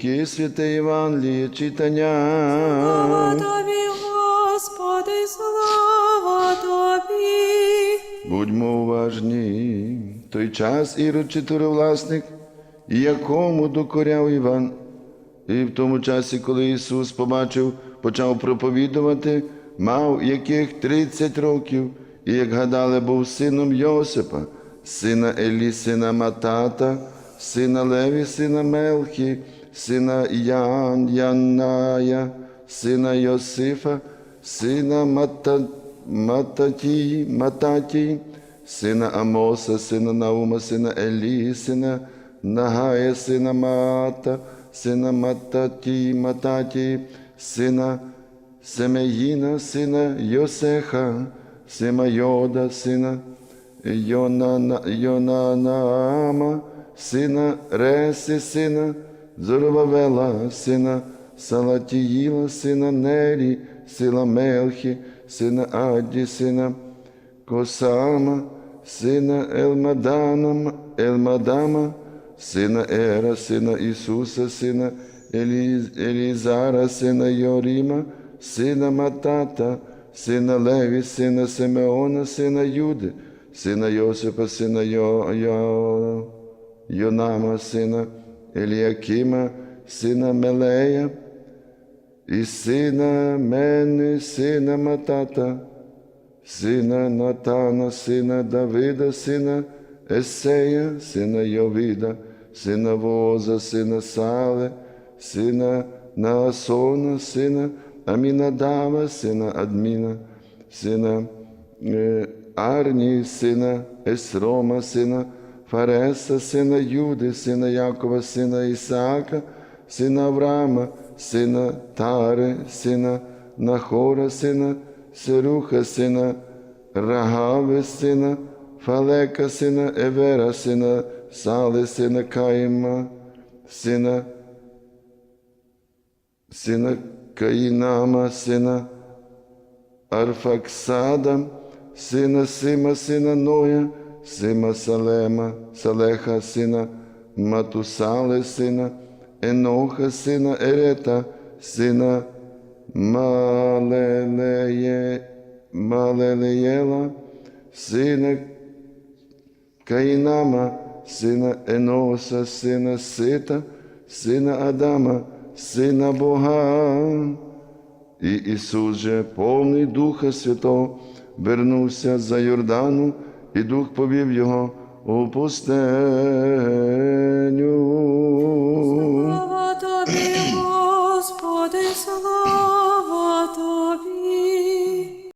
Луки святе Євангеліє читання. Слава тобі, Господи, слава тобі. Будьмо уважні. Той час Ірод чотиривласник, якому докоряв Іван. І в тому часі, коли Ісус побачив, почав проповідувати, мав яких 30 років, і, як гадали, був сином Йосипа, сина Елі, сина Матата, сина Леві, сина Мелхі, сина Ян, Яная, сина Йосифа, сина Мата, Мататі, Мататі, сина Амоса, сина Наума, сина Елі, сина Нагая, сина Мата, сина Мататі, Мататі, сина Семеїна, сина Йосеха, сина Йода, сина Йонана, Йонанаама, сина Реси, сина Зоровавела, сина Салатіїла, сина Нері, сина Мелхі, сина Адді, сина Косама, сина Елмадана, Елмадама, сина Ера, сина Ісуса, сина Елі, Елізара, сина Йоріма, сина Матата, сина Леві, сина Симеона, сина Юди, сина Йосипа, сина Йо, Йо, Йонама, сина Еліакима, сина Мелея, і сина Мени, сина Матата, сина Натана, сина Давида, сина Есея, сина Йовіда, сина Воза, сина Сале, сина Наасона, сина Амінадава, сина Адміна, сина е, Фареса, сина Юди, сина Якова, сина Ісаака, сина Авраама, сина Тари, сина Нахора, сина Серуха, сина Рагави, сина Фалека, сина Евера, сина Сали, сина Каїма, сина, сина Каїнама, сина Арфаксада, сина Сима, сина Ноя, сина Салема, Салеха, сина Матусале, сина Еноха, сина Ерета, сина Малелеє, Малелеєла, сина Каїнама, сина Еноса, сина Сита, сина Адама, сина Бога. І Ісус же, повний Духа Святого, вернувся за Йордану, і Дух повів його у пустеню.